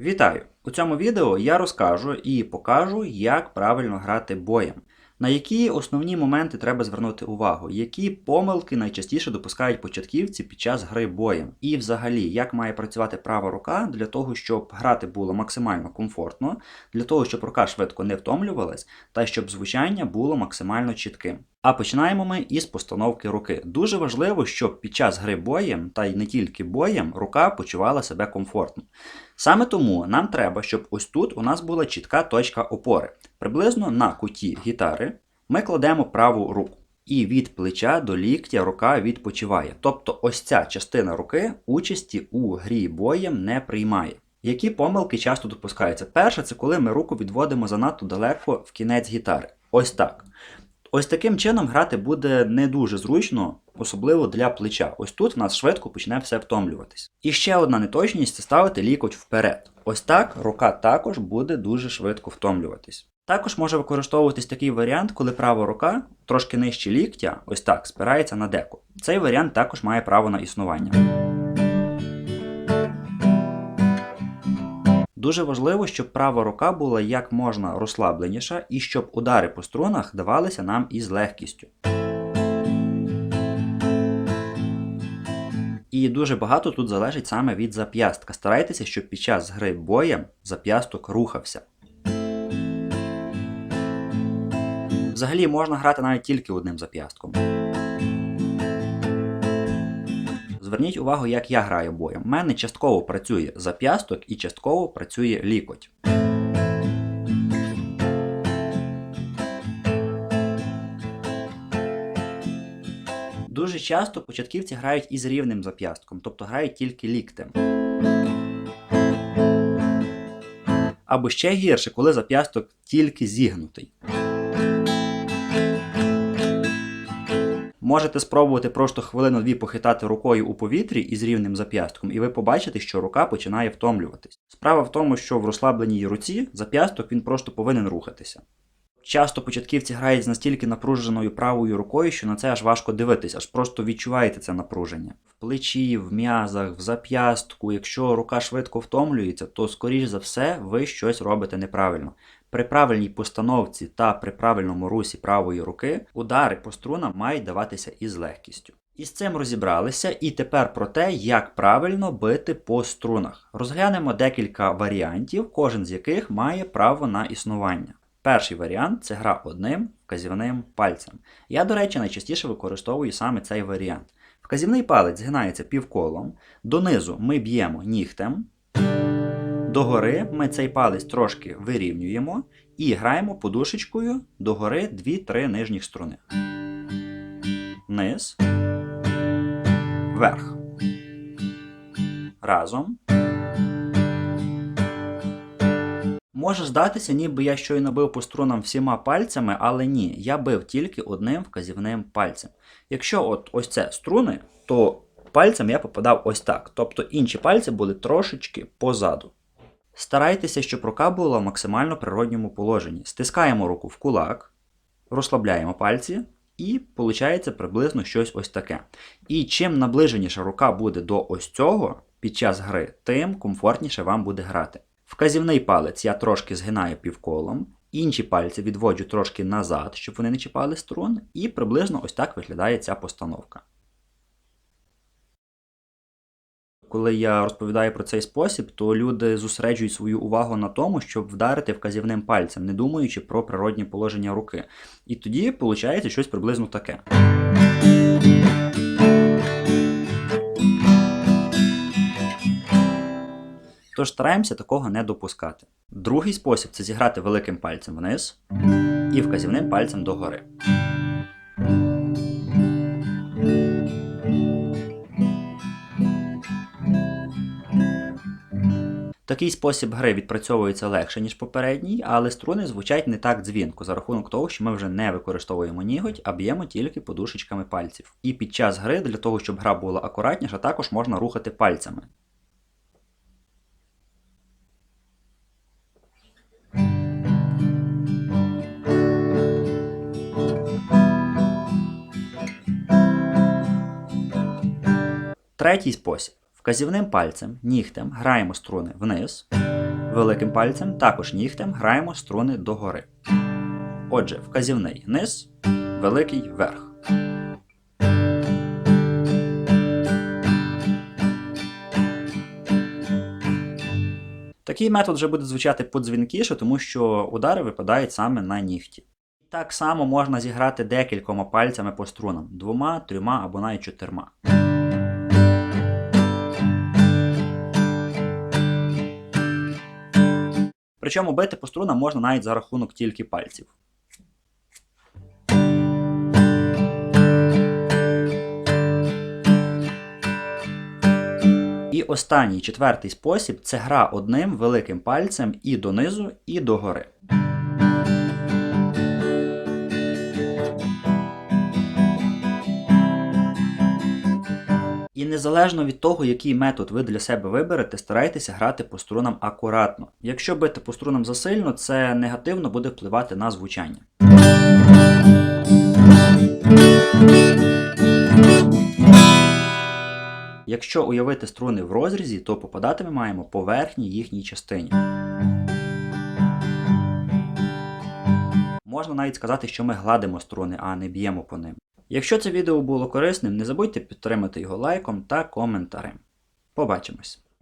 Вітаю! У цьому відео я розкажу і покажу, як правильно грати боєм. На які основні моменти треба звернути увагу, які помилки найчастіше допускають початківці під час гри боєм, і взагалі, як має працювати права рука для того, щоб грати було максимально комфортно, для того, щоб рука швидко не втомлювалась, та щоб звучання було максимально чітким. А починаємо ми із постановки руки. Дуже важливо, щоб під час гри боєм, та й не тільки боєм, рука почувала себе комфортно. Саме тому нам треба, щоб ось тут у нас була чітка точка опори. Приблизно на куті гітари ми кладемо праву руку. І від плеча до ліктя рука відпочиває. Тобто ось ця частина руки участі у грі боєм не приймає. Які помилки часто допускаються? Перше, це коли ми руку відводимо занадто далеко в кінець гітари. Ось так. Ось таким чином грати буде не дуже зручно, особливо для плеча. Ось тут в нас швидко почне все втомлюватись. І ще одна неточність це ставити лікоть вперед. Ось так рука також буде дуже швидко втомлюватись. Також може використовуватись такий варіант, коли права рука трошки нижче ліктя, ось так, спирається на деку. Цей варіант також має право на існування. Дуже важливо, щоб права рука була як можна розслабленіша і щоб удари по струнах давалися нам із легкістю. І дуже багато тут залежить саме від зап'ястка. Старайтеся, щоб під час гри боєм зап'ясток рухався. Взагалі можна грати навіть тільки одним зап'ястком. Зверніть увагу, як я граю боєм. У мене частково працює зап'ясток і частково працює лікоть. Дуже часто початківці грають із рівним зап'ястком, тобто грають тільки ліктем. Або ще гірше, коли зап'ясток тільки зігнутий. Можете спробувати просто хвилину-дві похитати рукою у повітрі із рівним зап'ястком, і ви побачите, що рука починає втомлюватись. Справа в тому, що в розслабленій руці зап'ясток він просто повинен рухатися. Часто початківці грають з настільки напруженою правою рукою, що на це аж важко дивитись, аж просто відчуваєте це напруження. Плечі, в м'язах, в зап'ястку. Якщо рука швидко втомлюється, то, скоріш за все, ви щось робите неправильно. При правильній постановці та при правильному русі правої руки удари по струнам мають даватися із легкістю. І з цим розібралися, і тепер про те, як правильно бити по струнах. Розглянемо декілька варіантів, кожен з яких має право на існування. Перший варіант це гра одним вказівним пальцем. Я, до речі, найчастіше використовую саме цей варіант. Вказівний палець згинається півколом, донизу ми б'ємо нігтем. Догори ми цей палець трошки вирівнюємо і граємо подушечкою догори 2-3 нижніх струни. Вниз. Вверх. Разом. Може здатися, ніби я щойно бив по струнам всіма пальцями, але ні, я бив тільки одним вказівним пальцем. Якщо от ось це струни, то пальцем я попадав ось так. Тобто інші пальці були трошечки позаду. Старайтеся, щоб рука була в максимально природньому положенні. Стискаємо руку в кулак, розслабляємо пальці, і виходить приблизно щось ось таке. І чим наближеніша рука буде до ось цього під час гри, тим комфортніше вам буде грати. Вказівний палець я трошки згинаю півколом, інші пальці відводжу трошки назад, щоб вони не чіпали струн, і приблизно ось так виглядає ця постановка. Коли я розповідаю про цей спосіб, то люди зосереджують свою увагу на тому, щоб вдарити вказівним пальцем, не думаючи про природні положення руки. І тоді виходить щось приблизно таке. Тож стараємося такого не допускати. Другий спосіб це зіграти великим пальцем вниз і вказівним пальцем догори. Такий спосіб гри відпрацьовується легше, ніж попередній, але струни звучать не так дзвінко за рахунок того, що ми вже не використовуємо ніготь, а б'ємо тільки подушечками пальців. І під час гри, для того, щоб гра була акуратніша, також можна рухати пальцями. Третій спосіб Вказівним пальцем, нігтем граємо струни вниз. Великим пальцем, також нігтем граємо струни догори. Отже, вказівний низ, великий вверх. Такий метод вже буде звучати подзвінкіше, тому що удари випадають саме на нігті. Так само можна зіграти декількома пальцями по струнам двома, трьома або навіть чотирма. Причому бити по струнам можна навіть за рахунок тільки пальців. І останній четвертий спосіб це гра одним великим пальцем і донизу, і догори. Незалежно від того, який метод ви для себе виберете, старайтеся грати по струнам акуратно. Якщо бити по струнам засильно, це негативно буде впливати на звучання. Якщо уявити струни в розрізі, то попадати ми маємо по верхній їхній частині. Можна навіть сказати, що ми гладимо струни, а не б'ємо по ним. Якщо це відео було корисним, не забудьте підтримати його лайком та коментарем. Побачимось!